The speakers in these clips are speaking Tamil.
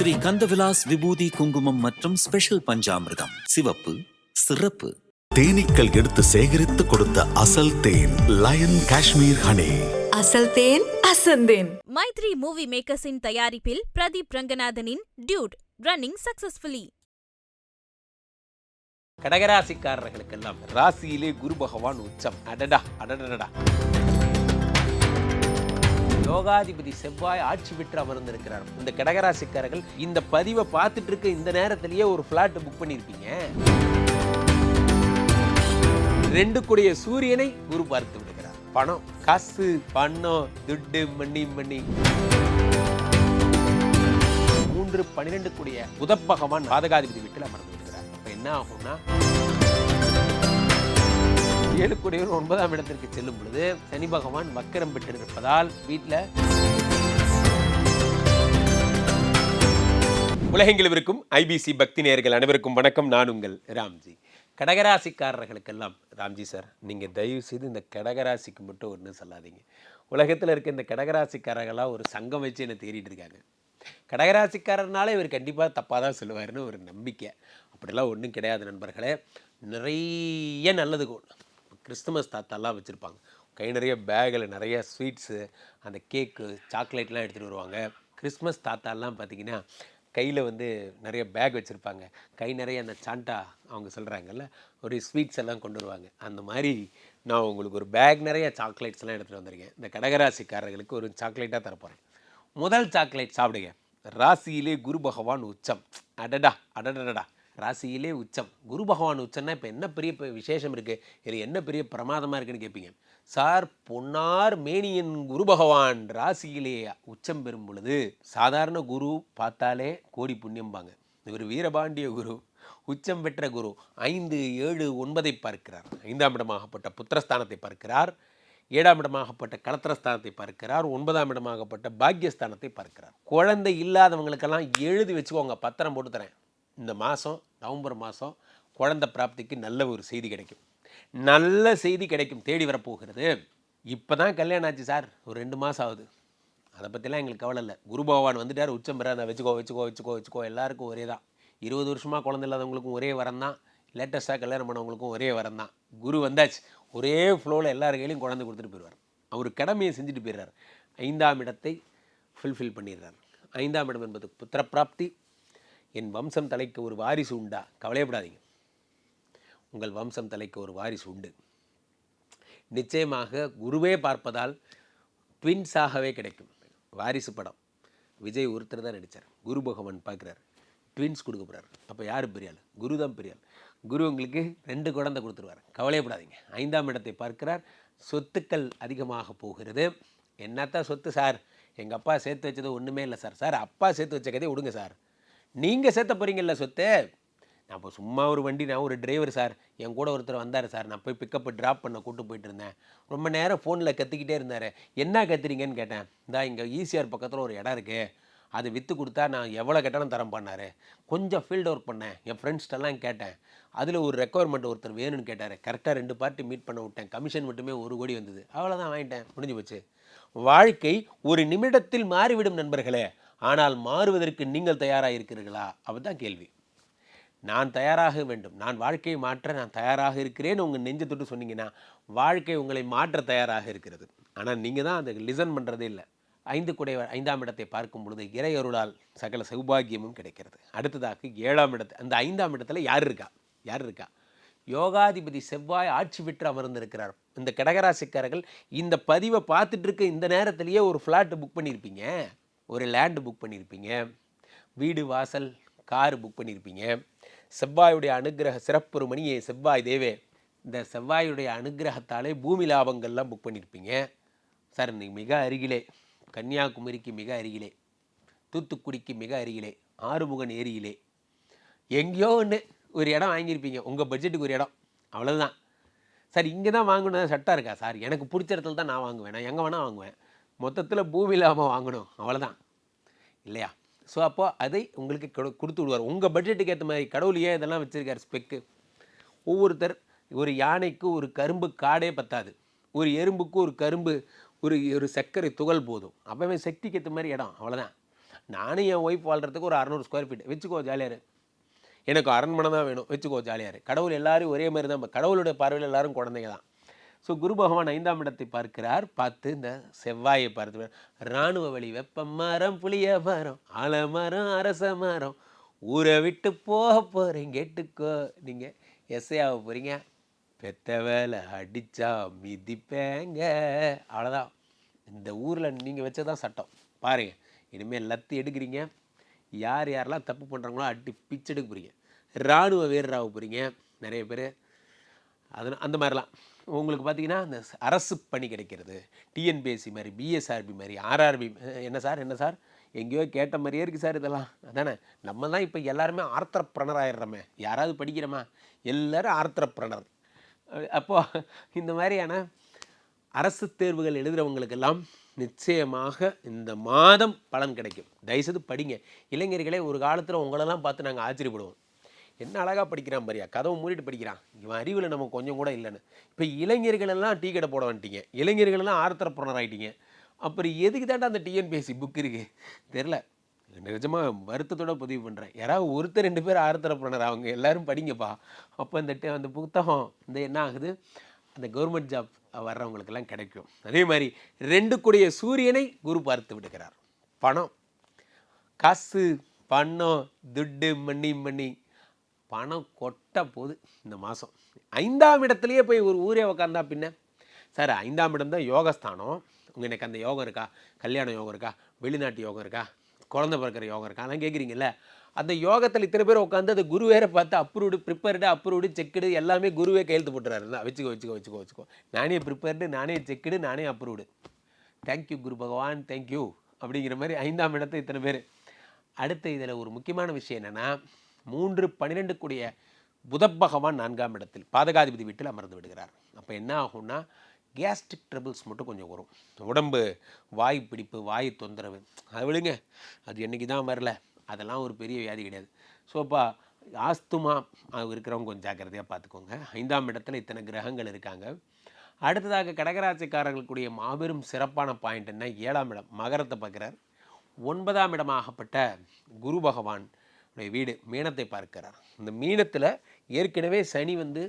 ஸ்ரீ கந்தவிலாஸ் விபூதி குங்குமம் மற்றும் ஸ்பெஷல் பஞ்சாமிர்தம். சிவப்பு சிறப்பு. தேனீக்கள் எடுத்து சேகரித்து கொடுத்த அசல் தேன் லயன் காஷ்மீர் ஹனி. அசல் தேன் அசந்தேன் மைத்ரி மூவி மேக்கர்ஸின் தயாரிப்பில் பிரதீப் ரங்கநாதனின் டியூட் ரன்னிங் சக்சஸ்ஃபுல்லி. கடகராசிக்காரர்களுக்கெல்லாம் ராசியிலே குரு பகவான் உச்சம். அடடா அடடடா யோகாதிபதி செவ்வாய் ஆட்சி பெற்று அமர்ந்திருக்கிறார். இந்த கடகராசிக்காரர்கள் இந்த பதிவை பார்த்துட்டு இருக்க இந்த நேரத்திலேயே ஒரு ஃப்ளாட் புக் பண்ணியிருப்பீங்க ரெண்டு கூடிய சூரியனை குரு பார்த்து விடுகிறார். பணம் காசு பணம் துட்டு மண்ணி மண்ணி மூன்று பன்னிரெண்டு கூடிய புதப்பகவான் பாதகாதிபதி வீட்டில் அமர்ந்து விடுகிறார். என்ன ஆகும்னா ஏழு ஒன்பதாம் இடத்திற்கு செல்லும் பொழுது சனி பகவான் வக்கரம் பெற்றிருப்பதால் வீட்டில் உலகெங்கிலும் இருக்கும் ஐபிசி பக்தி நேயர்கள் அனைவருக்கும் வணக்கம். நான் உங்கள் ராம்ஜி. கடகராசிக்காரர்களுக்கெல்லாம் ராம்ஜி சார் நீங்கள் தயவு செய்து இந்த கடகராசிக்கு மட்டும் ஒன்றும் சொல்லாதீங்க. உலகத்தில் இருக்க இந்த கடகராசிக்காரர்களாக ஒரு சங்கம் வச்சு என்னை தேடிட்டு இருக்காங்க. கடகராசிக்காரர்னாலே இவர் கண்டிப்பாக தப்பாக தான் சொல்லுவாருன்னு ஒரு நம்பிக்கை. அப்படிலாம் ஒன்றும் கிடையாது நண்பர்களே. நிறைய நல்லது கிறிஸ்துமஸ் தாத்தாலாம் வச்சுருப்பாங்க. கை நிறைய பேக்கில் நிறைய ஸ்வீட்ஸு அந்த கேக்கு சாக்லேட்லாம் எடுத்துகிட்டு வருவாங்க. கிறிஸ்மஸ் தாத்தாலாம் பார்த்தீங்கன்னா கையில் வந்து நிறைய பேக் வச்சுருப்பாங்க. கை நிறைய அந்த சாண்டா அவங்க சொல்கிறாங்கல்ல ஒரு ஸ்வீட்ஸ் எல்லாம் கொண்டு வருவாங்க. அந்த மாதிரி நான் உங்களுக்கு ஒரு பேக் நிறைய சாக்லேட்ஸ்லாம் எடுத்துகிட்டு வந்திருக்கேன். இந்த கடகராசிக்காரர்களுக்கு ஒரு சாக்லேட்டாக தரப்போகிறேன் முதல் சாக்லேட் சாப்பிடுங்க. ராசியிலே குரு பகவான் உச்சம். அடடா அடடடடா ராசியிலே உச்சம். குரு பகவான் உச்சம்னா இப்போ என்ன பெரிய விசேஷம் இருக்குது இது என்ன பெரிய பிரமாதமாக இருக்குன்னு கேட்பீங்க சார் பொன்னார் மேனியின் குரு பகவான் ராசியிலே உச்சம் பெறும் பொழுது சாதாரண குரு பார்த்தாலே கோடி புண்ணியம்பாங்க. இவர் வீரபாண்டிய குரு உச்சம் பெற்ற குரு ஐந்து ஏழு ஒன்பதை பார்க்கிறார். ஐந்தாம் இடமாகப்பட்ட புத்திரஸ்தானத்தை பார்க்கிறார். ஏழாம் இடமாகப்பட்ட களத்திரஸ்தானத்தை பார்க்கிறார். ஒன்பதாம் இடமாகப்பட்ட பாக்கியஸ்தானத்தை பார்க்கிறார். குழந்தை இல்லாதவங்களுக்கெல்லாம் எழுதி வச்சுக்கோங்க. பத்திரம் போட்டு தரேன். இந்த மாதம் நவம்பர் மாதம் குழந்த பிராப்திக்கு நல்ல ஒரு செய்தி கிடைக்கும். நல்ல செய்தி கிடைக்கும் தேடி வரப்போகிறது. இப்போ தான் கல்யாணம் ஆச்சு சார். ஒரு ரெண்டு மாதம் ஆகுது. அதை பற்றிலாம் எங்களுக்கு கவலை இல்லை. குரு பகவான் வந்துட்டார் உச்சம் பெறாத வச்சுக்கோ வச்சுக்கோ வச்சுக்கோ வச்சுக்கோ. எல்லாருக்கும் ஒரே தான். இருபது வருஷமாக குழந்தை இல்லாதவங்களுக்கும் ஒரே வரம் தான். லேட்டஸ்ட்டாக கல்யாணம் பண்ணவங்களுக்கும் ஒரே வரம் தான். குரு வந்தாச்சு. ஒரே ஃப்ளோவில் எல்லார் கையிலையும் குழந்தை கொடுத்துட்டு போயிடுவார். அவர் கடமையை செஞ்சுட்டு போயிடுறார். ஐந்தாம் இடத்தை ஃபுல்ஃபில் பண்ணிடுறார். ஐந்தாம் இடம் என்பது புத்திர பிராப்தி என் வம்சம் தலைக்கு ஒரு வாரிசு உண்டா? கவலையப்படாதீங்க. உங்கள் வம்சம் தலைக்கு ஒரு வாரிசு உண்டு. நிச்சயமாக குருவே பார்ப்பதால் ட்வின்ஸாகவே கிடைக்கும். வாரிசு படம். விஜய் ஒருத்தர் தான் நடித்தார் குரு பகவான் பார்க்குறாரு. ட்வின்ஸ் கொடுக்க போகிறார் அப்போ யார் பெரியாள்? குரு தான் பெரியாள். குரு உங்களுக்கு ரெண்டு குழந்தை கொடுத்துருவார். கவலையப்படாதீங்க. ஐந்தாம் இடத்தை பார்க்கிறார். சொத்துக்கள் அதிகமாக போகிறது. என்னத்தான் சொத்து சார்? எங்கள் அப்பா சேர்த்து வச்சது ஒன்றுமே இல்லை சார். சார் அப்பா சேர்த்து வச்ச கதையை விடுங்க சார். நீங்கள் சேர்த்த போகிறீங்கல்ல சொத்து? நான் இப்போ சும்மா ஒரு வண்டி நான் ஒரு டிரைவர் சார். என் கூட ஒருத்தர் வந்தார் சார். நான் போய் பிக்கப் ட்ராப் பண்ண கூட்டு போயிட்டு இருந்தேன். ரொம்ப நேரம் ஃபோனில் கற்றுக்கிட்டே இருந்தார். என்ன கத்துறீங்கன்னு கேட்டேன். இந்தா இங்கே ஈசிஆர் பக்கத்தில் ஒரு இடம் இருக்குது அது விற்று கொடுத்தா நான் எவ்வளோ கேட்டாலும் தரம் பண்ணார். கொஞ்சம் ஃபீல்டு ஒர்க் பண்ணேன். என் ஃப்ரெண்ட்ஸ்டெல்லாம் கேட்டேன். அதில் ஒரு ரெக்குவயர்மெண்ட் ஒருத்தர் வேணும்னு கேட்டார். கரெக்டாக ரெண்டு பார்ட்டி மீட் பண்ண விட்டேன். கமிஷன் மட்டுமே ஒரு கோடி வந்தது. அவ்வளோதான் வாங்கிட்டேன். முடிஞ்சு போச்சு. வாழ்க்கை ஒரு நிமிடத்தில் மாறிவிடும் நண்பர்களே. ஆனால் மாறுவதற்கு நீங்கள் தயாராக இருக்கிறீர்களா? தான் கேள்வி. நான் தயாராக வேண்டும். நான் வாழ்க்கையை மாற்ற நான் தயாராக இருக்கிறேன்னு உங்கள் நெஞ்சை தொட்டு சொன்னீங்கன்னா வாழ்க்கை உங்களை மாற்ற தயாராக இருக்கிறது. ஆனால் நீங்கள் தான் அதை லிசன் பண்ணுறதே இல்லை. ஐந்து குடை ஐந்தாம் இடத்தை பார்க்கும் பொழுது இறையருளால் சகல சௌபாகியமும் கிடைக்கிறது. அடுத்ததாக ஏழாம் இடத்து அந்த ஐந்தாம் இடத்துல யார் இருக்கா? யார் இருக்கா? யோகாதிபதி செவ்வாய் ஆட்சி பெற்று அமர்ந்திருக்கிறார். இந்த கடகராசிக்காரர்கள் இந்த பதிவை பார்த்துட்டு இருக்க இந்த நேரத்திலேயே ஒரு ஃப்ளாட் புக் பண்ணியிருப்பீங்க. ஒரு லேண்டு புக் பண்ணியிருப்பீங்க வீடு வாசல் கார் புக் பண்ணியிருப்பீங்க செவ்வாயுடைய அனுக்கிரக சிறப்பு மணியே செவ்வாய் தேவே. இந்த செவ்வாயுடைய அனுக்கிரகத்தாலே பூமி லாபங்கள்லாம் புக் பண்ணியிருப்பீங்க சார் இன்னைக்கு மிக அருகிலே கன்னியாகுமரிக்கு மிக அருகிலே தூத்துக்குடிக்கு மிக அருகிலே ஆறுமுகன் ஏரியிலே எங்கேயோ ஒன்று ஒரு இடம் வாங்கியிருப்பீங்க. உங்கள் பட்ஜெட்டுக்கு ஒரு இடம். அவ்வளோதான் சார் இங்கே தான் வாங்கணும் சட்டம் இருக்கா? சார் எனக்கு பிடிச்ச இடத்துல தான் நான் வாங்குவேன். நான் எங்கே வேணால் வாங்குவேன். மொத்தத்தில் பூமி லாபம் வாங்கணும். அவ்வளோதான் இல்லையா? ஸோ அப்போ அதை உங்களுக்கு கொடுத்து விடுவார். உங்கள் பட்ஜெட்டுக்கு ஏற்ற மாதிரி கடவுள் ஏன் இதெல்லாம் வச்சுருக்காரு ஸ்பெக்கு ஒவ்வொருத்தர் ஒரு யானைக்கு ஒரு கரும்பு காடே பத்தாது. ஒரு எறும்புக்கு ஒரு கரும்பு ஒரு ஒரு சர்க்கரை துகள் போதும். அப்போவே சக்திக்கு ஏற்ற மாதிரி இடம் அவ்வளோதான் நானும் என் ஒய்ஃப் வாழ்கிறதுக்கு ஒரு அறநூறு ஸ்கொயர் ஃபீட் வச்சுக்கோ ஜாலியார் எனக்கு அரண்மனை தான் வேணும். வச்சுக்கோ ஜாலியார் கடவுள் எல்லோரும் ஒரே மாதிரி தான் கடவுளுடைய பார்வையில் எல்லாரும் குழந்தைங்க தான். ஸோ குரு பகவான் ஐந்தாம் இடத்தை பார்க்கிறார். பார்த்து இந்த செவ்வாயை பார்த்து இராணுவ வழி வெப்ப மரம் புளிய மரம் ஆலமரம் அரச மரம் ஊரை விட்டு போக போகிறீங்க கேட்டுக்கோ. நீங்கள் எஸ்ஐயாக போகிறீங்க பெத்த வேலை அடித்தா மிதிப்பேங்க. அவ்வளோதான் இந்த ஊரில் நீங்கள் வச்சதான் சட்டம். பாருங்கள் இனிமேல் லத்தி எடுக்கிறீங்க. யார் யாரெல்லாம் தப்பு பண்ணுறாங்களோ அடி பிச்சு எடுக்க போகிறீங்க இராணுவ வீரராக போகிறீங்க நிறைய பேர். அது அந்த மாதிரிலாம். உங்களுக்கு பார்த்தீங்கன்னா இந்த அரசு பணி கிடைக்கிறது. டிஎன்பிஎஸ்சி மாதிரி பிஎஸ்ஆர்பி மாதிரி ஆர்ஆர்பி என்ன சார் என்ன சார்? எங்கேயோ கேட்ட மாதிரியே இருக்குது சார் இதெல்லாம். அதானே? நம்ம தான் இப்போ எல்லாருமே ஆர்த்தரப்பிரணர் ஆயிடுறோமே. யாராவது படிக்கிறோமா? எல்லாரும் ஆர்த்தரப்பிரணர் அப்போது இந்த மாதிரியான அரசு தேர்வுகள் எழுதுகிறவங்களுக்கெல்லாம் நிச்சயமாக இந்த மாதம் பலன் கிடைக்கும். தயவுசெய்து படிங்க. இளைஞர்களே ஒரு காலத்தில் உங்களெல்லாம் பார்த்து நாங்கள் ஆச்சரியப்படுவோம். என்ன அழகாக படிக்கிறான் பாரியா? கதவை மூடிட்டு படிக்கிறான். இவன் அறிவில் நமக்கு கொஞ்சம் கூட இல்லைன்னு. இப்போ இளைஞர்களெல்லாம் டீ கடை போட வந்துட்டீங்க. இளைஞர்கள் எல்லாம் ஆர்த்தரப்புறனர் ஆகிட்டீங்க அப்புறம் எதுக்கு தாண்டா அந்த டிஎன்பிஎஸ்சி புக் இருக்குது தெரில நிஜமாக வருத்தத்தோட பதிவு பண்ணுறேன் யாராவது ஒருத்தர் ரெண்டு பேர் ஆர்த்தரப்புறனர் அவங்க எல்லோரும் படிங்கப்பா. அப்போ இந்த அந்த புத்தகம் இந்த என்ன ஆகுது? அந்த கவர்மெண்ட் ஜாப் வர்றவங்களுக்கெல்லாம் கிடைக்கும். அதே மாதிரி ரெண்டு கூடிய சூரியனை குரு பார்த்து விடுகிறார். பணம். காசு பணம் துட்டு மண்ணி மண்ணி பணம் கொட்ட போகுது இந்த மாதம். ஐந்தாம் இடத்துலையே போய் ஒரு ஊரே உக்காந்தா பின்ன? சார் ஐந்தாம் இடம் தான் யோகஸ்தானம். உங்கள் எனக்கு அந்த யோகம் இருக்கா? கல்யாண யோகம் இருக்கா? வெளிநாட்டு யோகம் இருக்கா? குழந்த பிறக்கிற யோகம் இருக்கா? அதெல்லாம் கேட்குறீங்கல்ல அந்த யோகத்தில் இத்தனை பேர் உட்காந்து அது குரு வேற பார்த்து அப்ரூவ்டு ப்ரிப்பேர்டு அப்ரூவ்டு செக்குடு எல்லாமே குருவே கையெழுத்து போட்டுறாரு. தான் வச்சுக்கோ வச்சுக்கோ வச்சுக்கோ வச்சுக்கோ. நானே ப்ரிப்பேர்டு நானே செக்குடு நானே அப்ரூவ்டு தேங்க்யூ குரு பகவான். தேங்க்யூ அப்படிங்கிற மாதிரி ஐந்தாம் இடத்தை இத்தனை பேர். அடுத்து இதில் ஒரு முக்கியமான விஷயம் என்னென்னா மூன்று பன்னிரெண்டு கூடிய புத பகவான் நான்காம் இடத்தில் பாதகாதிபதி வீட்டில் அமர்ந்து விடுகிறார். அப்போ என்ன ஆகும்னா கேஸ்ட்ரிக் ட்ரபிள்ஸ் மட்டும் கொஞ்சம் வரும். உடம்பு வாய் பிடிப்பு வாய் தொந்தரவு அது விடுங்க. அது என்னைக்கு தான் வரல. அதெல்லாம் ஒரு பெரிய வியாதி கிடையாது. ஸோ இப்போ ஆஸ்துமா இருக்கிறவங்க கொஞ்சம் ஜாக்கிரதையாக பார்த்துக்கோங்க. ஐந்தாம் இடத்துல இத்தனை கிரகங்கள் இருக்காங்க. அடுத்ததாக கடகராசிக்காரர்களுக்குடைய மாபெரும் சிறப்பான பாயிண்ட் என்ன? ஏழாம் இடம் மகரத்தை பார்க்குறார். ஒன்பதாம் இடமாகப்பட்ட குரு பகவான் வீடு மீனத்தை பார்க்கிறார். இந்த மீனத்தில் ஏற்கனவே சனி வந்து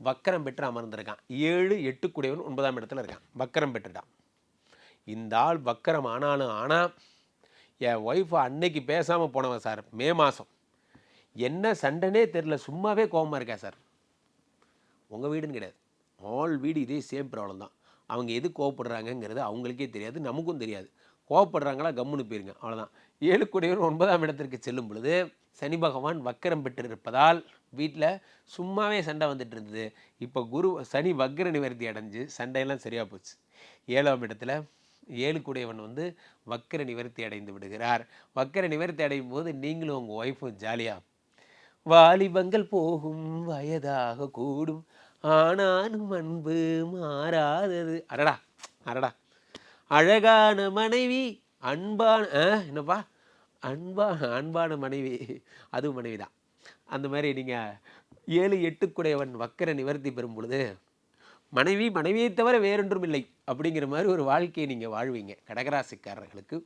வக்கரம் பெற்று அமர்ந்திருக்கான். ஏழு எட்டு எட்டுக்குடையவன் ஒன்பதாம் இடத்துல இருக்கான். வக்கரம் பெற்றுட்டான். இந்த ஆள் வக்கரம் ஆனாலும் ஆனால் என் ஒய்ஃப் அன்னைக்கு பேசாமல் போனவன் சார் மே மாதம் என்ன சண்டைனே தெரில சும்மாவே கோபமாக இருக்கா சார் உங்கள் வீடுன்னு கிடையாது. ஆல் வீடு இதே சேம் ப்ராப்ளம் தான். அவங்க எது கோவப்படுறாங்கங்கிறது அவங்களுக்கே தெரியாது நமக்கும் தெரியாது. கோவப்படுறாங்களா? கம்முன்னு போயிருங்க. அவ்வளோதான் ஏழு ஒன்பதாம் இடத்திற்கு செல்லும் பொழுது சனி பகவான் வக்கரம் பெற்றிருப்பதால் வீட்டில் சும்மாவே சண்டை வந்துட்டு இருந்தது. இப்போ குரு சனி வக்கர நிவர்த்தி அடைஞ்சு சண்டையெல்லாம் சரியாக போச்சு. ஏழாம் இடத்துல ஏழு கூடியவன் வந்து வக்கர நிவர்த்தி அடைந்து விடுகிறார். வக்கர நிவர்த்தி அடையும் போது நீங்களும் உங்கள் ஒய்ஃபும் ஜாலியாக வாலிபங்கள் போகும் வயதாக கூடும். ஆனாலும் அன்பு மாறாதது. அரடா அரடா அழகான மனைவி அன்பான ஆ, என்னப்பா? அன்பா அன்பான மனைவி. அதுவும் மனைவி தான் அந்த மாதிரி நீங்கள் ஏழு எட்டுக்குடையவன் வக்கர நிவர்த்தி பெறும் பொழுது மனைவி மனைவியை தவிர வேறொன்றும் இல்லை அப்படிங்கிற மாதிரி ஒரு வாழ்க்கையை நீங்கள் வாழ்வீங்க கடகராசிக்காரர்களுக்கு.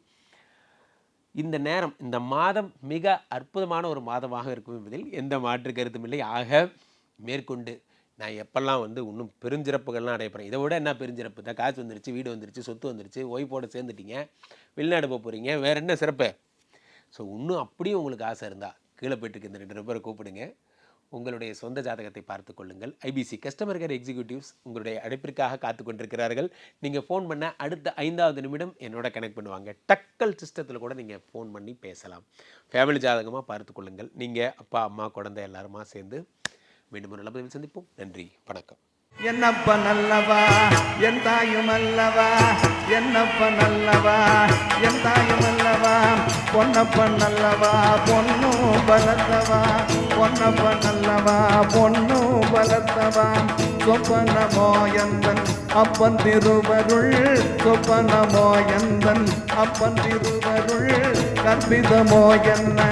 இந்த நேரம் இந்த மாதம் மிக அற்புதமான ஒரு மாதமாக இருக்கும் என்பதில் எந்த மாற்று கருத்தும் இல்லை. ஆக மேற்கொண்டு நான் எப்பெல்லாம் வந்து இன்னும் பெருஞ்சிறப்புகள்லாம் அடையப்படுறேன் இதை விட என்ன பெருஞ்சிறப்பு? தான் காசு வந்துருச்சு வீடு வந்துருச்சு சொத்து வந்துருச்சு ஒய்ஃபோட சேர்ந்துட்டீங்க வெளிநாடு போக போகிறீங்க வேறு என்ன சிறப்பு? ஸோ இன்னும் அப்படியும் உங்களுக்கு ஆசை இருந்தால் கீழே போயிட்டு இந்த ரெண்டு பேரை கூப்பிடுங்க. உங்களுடைய சொந்த ஜாதகத்தை பார்த்து கொள்ளுங்கள். ஐபிசி கஸ்டமர் கேர் எக்ஸிக்யூட்டிவ்ஸ் உங்களுடைய அழைப்பிற்காக காத்து கொண்டிருக்கிறார்கள். நீங்கள் ஃபோன் பண்ண அடுத்த ஐந்தாவது நிமிடம் என்னோட கனெக்ட் பண்ணுவாங்க. டக்கல் சிஸ்டத்தில் கூட நீங்கள் ஃபோன் பண்ணி பேசலாம். ஃபேமிலி ஜாதகமாக பார்த்து கொள்ளுங்கள். நீங்கள் அப்பா அம்மா குழந்தை எல்லாருமா சேர்ந்து மீண்டும் ஒரு நல்ல சந்திப்போம். நன்றி வணக்கம். என்னப்ப நல்லவா? என் தாயும் அல்லவா? என்னப்ப நல்லவா? என் தாயும் அல்லவா? பொன்னப்ப நல்லவா? பொண்ணு பலத்தவா? பொன்னப்ப நல்லவா? பொண்ணு பலத்தவா? சொப்பனமோ எந்தன் அப்பன் திருவருள்? சொப்பனமோ எந்தன் அப்பன் திருவருள்? கற்பிதமோ என்ன?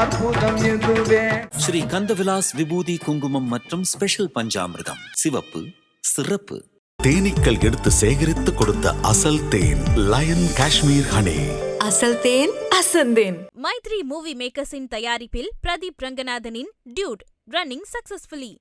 அற்புதம் இதுவே ஸ்ரீ கந்தவிலாஸ் விபூதி குங்குமம் மற்றும் ஸ்பெஷல் பஞ்சாமிர்தம். சிவப்பு சிறப்பு. தேனீக்கள் எடுத்து சேகரித்து கொடுத்த அசல் தேன் லயன் காஷ்மீர் ஹனி. அசல் தேன் அசந்தேன் மைத்ரி மூவி மேக்கர்ஸின் தயாரிப்பில் பிரதீப் ரங்கநாதனின் டியூட் ரன்னிங் சக்சஸ்ஃபுல்லி.